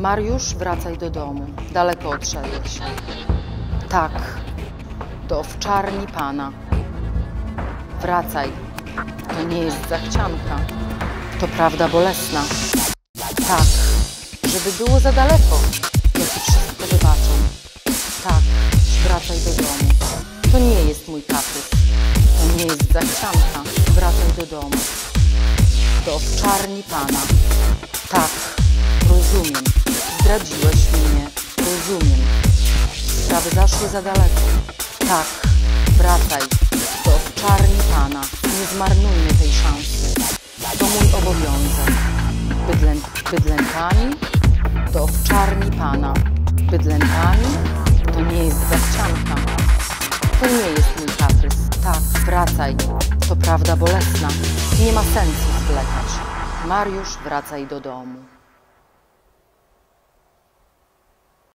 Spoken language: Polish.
Mariusz, wracaj do domu. Daleko odszedłeś. Tak, do owczarni pana. Wracaj. To nie jest zachcianka. To prawda bolesna. Tak, żeby było za daleko. Ja ci wszystko wybaczę. Tak, wracaj do domu. To nie jest mój kaprys. To nie jest zachcianka. Wracaj do domu. Do owczarni pana. Tak. Zdradziłeś mnie. Rozumiem. Sprawy zaszły za daleko. Tak, wracaj. Do owczarni pana. Nie zmarnujmy tej szansy. To mój obowiązek. Bydlę, bydlętami? Do owczarni pana. Bydlętami? To nie jest zachcianka. To nie jest mój kaprys. Tak, wracaj. To prawda bolesna. Nie ma sensu zwlekać. Mariusz, wracaj do domu.